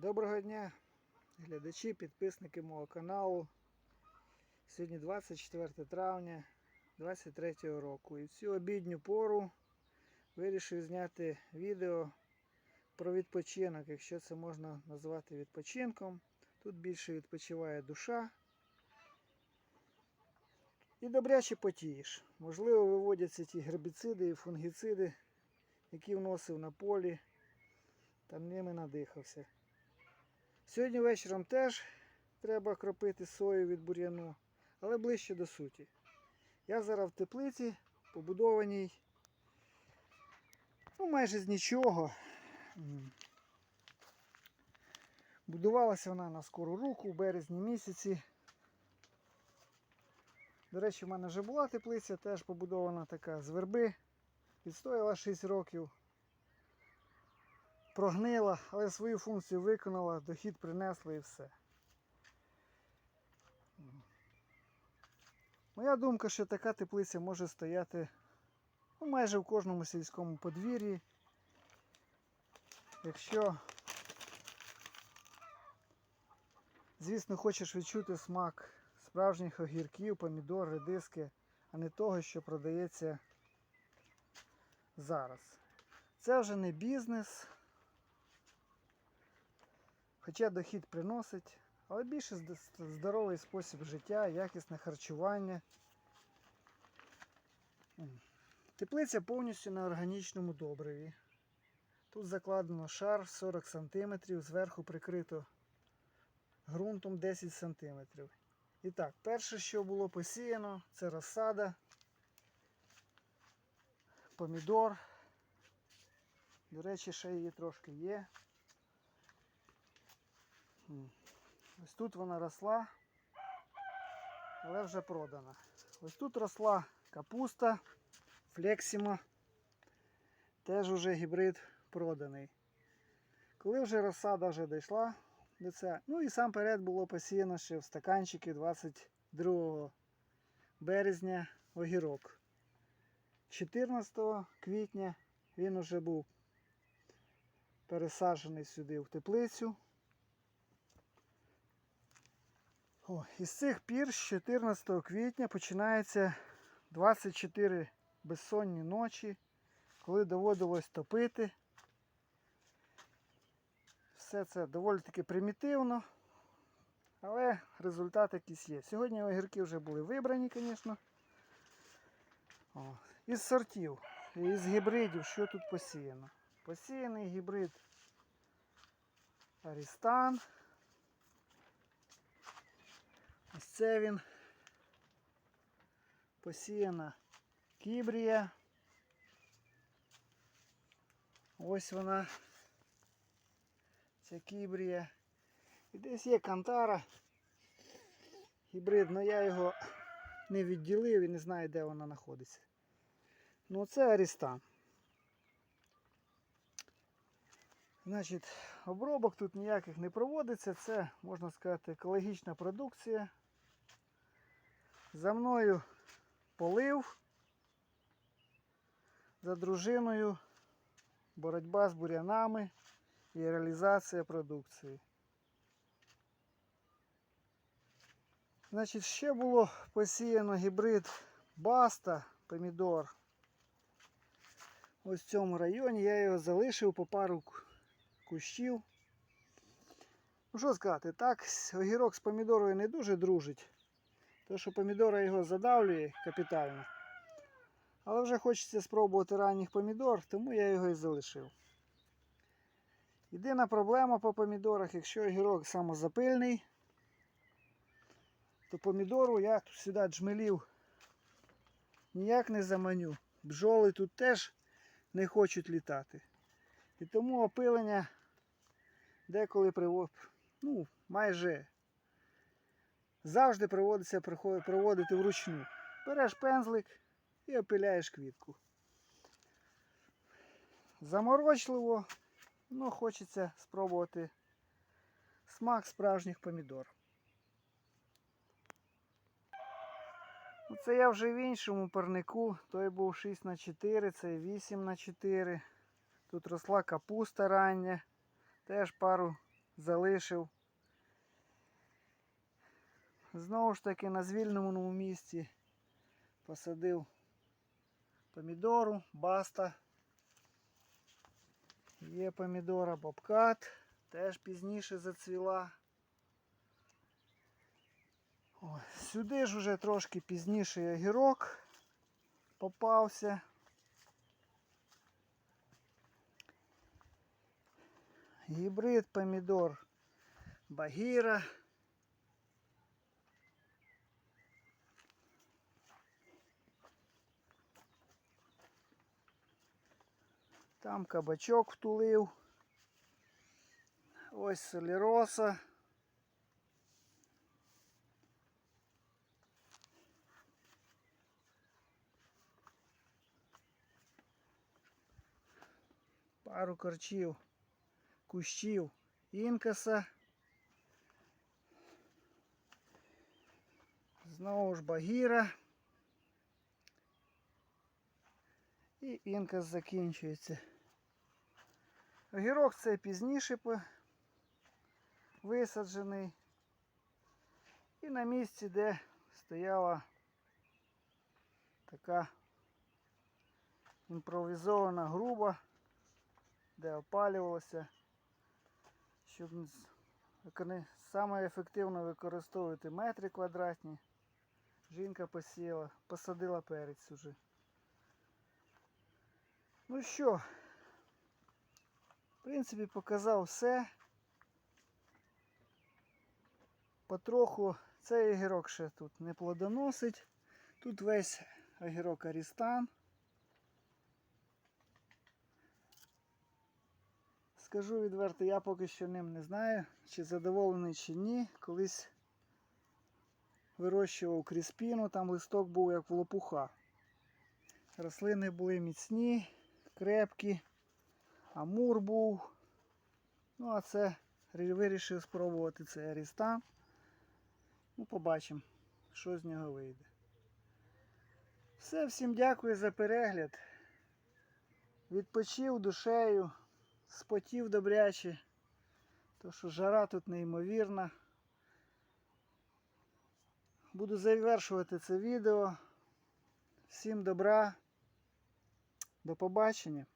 Доброго дня, глядачі, підписники мого каналу. Сьогодні 24 травня 2023 року. І в цю обідню пору вирішив зняти відео про відпочинок, якщо це можна назвати відпочинком. Тут більше відпочиває душа. І добряче потієш. Можливо, виводяться ті гербіциди і фунгіциди, які вносив на полі, та ними надихався. Сьогодні вечором теж треба кропити сою від бур'яну, але ближче до суті. Я зараз в теплиці, побудованій ну, майже з нічого. Будувалася вона на скору руку в березні місяці. До речі, в мене вже була теплиця, теж побудована така з верби. Відстояла 6 років прогнила, але свою функцію виконала, дохід принесла і все. Моя думка, що така теплиця може стояти ну, майже в кожному сільському подвір'ї. Якщо, звісно, хочеш відчути смак справжніх огірків, помідор, редиски, а не того, що продається зараз. Це вже не бізнес, Хоча дохід приносить, але більше здоровий спосіб життя, якісне харчування. Теплиця повністю на органічному добриві. Тут закладено шар 40 см, зверху прикрито ґрунтом 10 см. І так, перше, що було посіяно, це розсада, помідор. До речі, ще її трошки є. Ось тут вона росла, але вже продана. Ось тут росла капуста, флексіма. Теж вже гібрид проданий. Коли вже розсада вже дійшла до це, ну і сам перед було посіяно ще в стаканчики 22 березня огірок. 14 квітня він уже був пересаджений сюди в теплицю. О, і з цих пір, з 14 квітня, починається 24 безсонні ночі, коли доводилось топити. Все це доволі таки примітивно, але результат якийсь є. Сьогодні огірки вже були вибрані, звісно. О, із сортів, із гібридів, що тут посіяно. Посіяний гібрид Арістан. Ось це він. Посіяна кібрія. Ось вона. Ця кібрія. І десь є кантара. Гібрид, але я його не відділив і не знаю, де вона знаходиться. Ну це Арістан. Значить, обробок тут ніяких не проводиться. Це, можна сказати, екологічна продукція. За мною полив. За дружиною боротьба з бурянами і реалізація продукції. Значить, ще було посіяно гібрид Баста помідор. Ось в цьому районі я його залишив по пару кущів. Ну що сказати, так, огірок з помідорою не дуже дружить. Тому що помідора його задавлює капітально. Але вже хочеться спробувати ранніх помідор, тому я його і залишив. Єдина проблема по помідорах, якщо огірок самозапильний, то помідору я тут сюди джмелів ніяк не заманю. Бджоли тут теж не хочуть літати. І тому опилення деколи приво... ну, майже завжди проводиться проводити вручну. Береш пензлик і опиляєш квітку. Заморочливо, але хочеться спробувати смак справжніх помідор. Ну, Це я вже в іншому парнику. Той був 6 на 4 це 8 на 4 Тут росла капуста рання. Теж пару залишив. Знову ж таки на звільненому місці посадив помідору, баста. Є помідора бобкат, теж пізніше зацвіла. Ой, сюди ж уже трошки пізніше огірок попався. Гібрид помідор Багіра. Там кабачок втулив. Ось соліроса. Пару корчів, кущів інкаса. Знову ж багіра. І інкас закінчується. Огірок це пізніше висаджений. І на місці, де стояла така імпровізована груба, де опалювалося, щоб саме ефективно використовувати метри квадратні. Жінка посіяла, посадила перець уже. Ну що, в принципі, показав все. Потроху цей огірок ще тут не плодоносить. Тут весь огірок Арістан. Скажу відверто, я поки що ним не знаю, чи задоволений, чи ні. Колись вирощував кріспіну, там листок був як в лопуха. Рослини були міцні, крепкі, амур був. Ну, а це вирішив спробувати цей арістан. Ну, побачимо, що з нього вийде. Все, всім дякую за перегляд. Відпочив душею, спотів добряче. То що жара тут неймовірна. Буду завершувати це відео. Всім добра. До побачення.